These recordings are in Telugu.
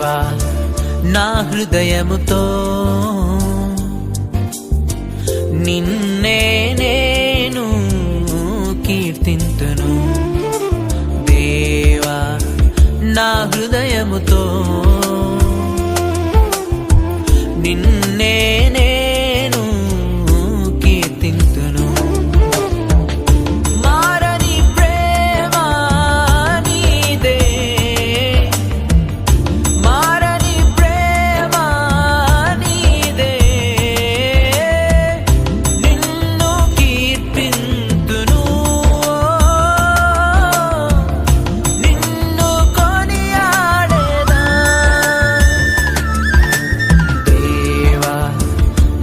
దేవా నా హృదయముతో నిన్నే నేను కీర్తింతును. దేవా నా హృదయముతో నిన్నే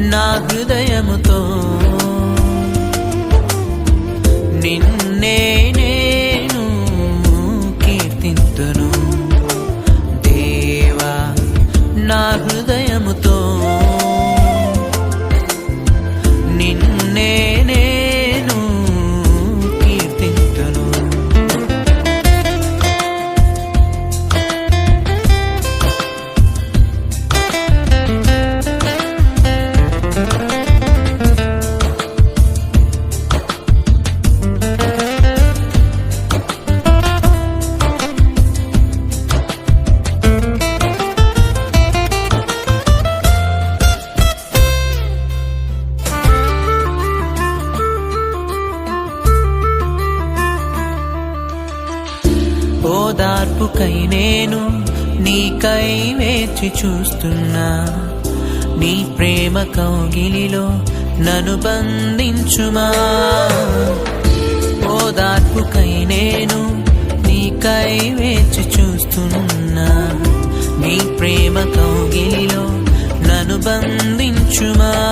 నా హృదయముతో. నిన్నే నేను కీర్తింతును. దేవా నా హృదయముతో. ఓదార్పుకై నేను నీకై వేచి చూస్తున్నా. నీ ప్రేమ కౌగిలిలో నన్ను బంధించుమా? ఓదార్పుకై నేను నీకై వేచి చూస్తున్నా. నీ ప్రేమ కౌగిలిలో నన్ను బంధించుమా?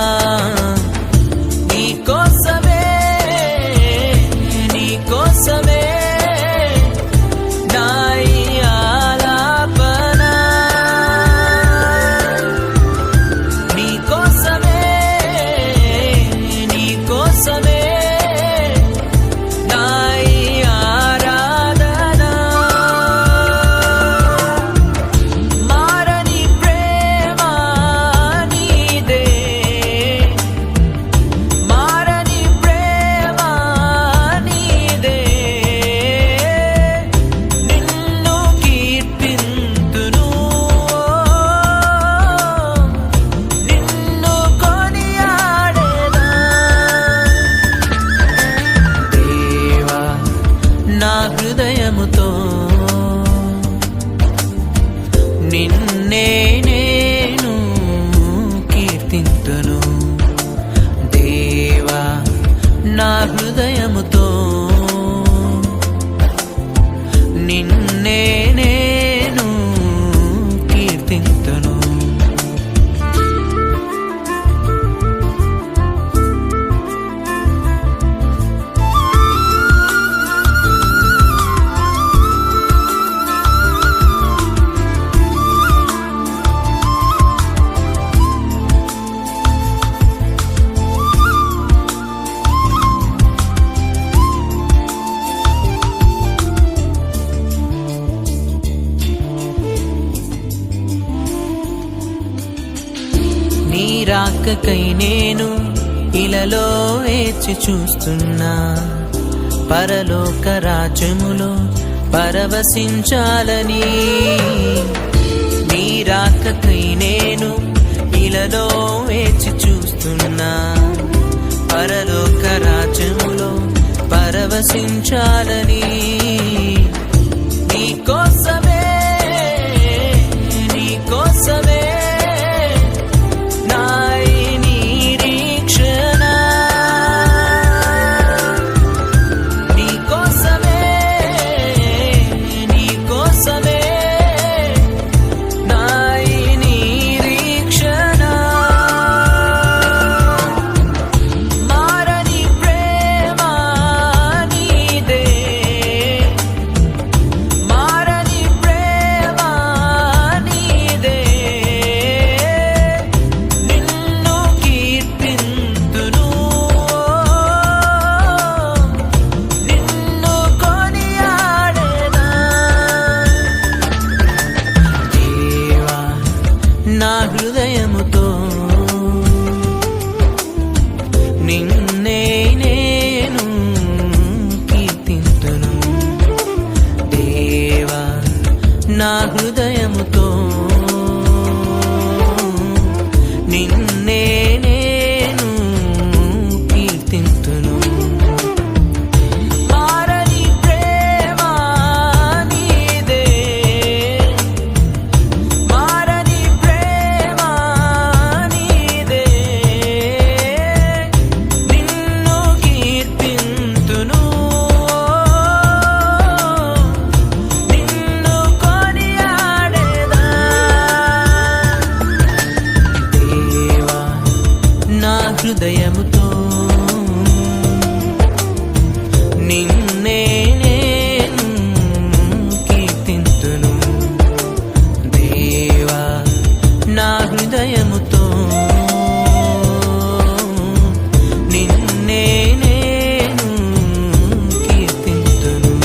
రాకకై నేను ఇలలో వేచి చూస్తున్నా. పరలోక రాజ్యములో పరవశించాలని. నీ రాకకై నేను ఇలలో వేచి చూస్తున్నా. పరలోక రాజ్యములో పరవశించాలని.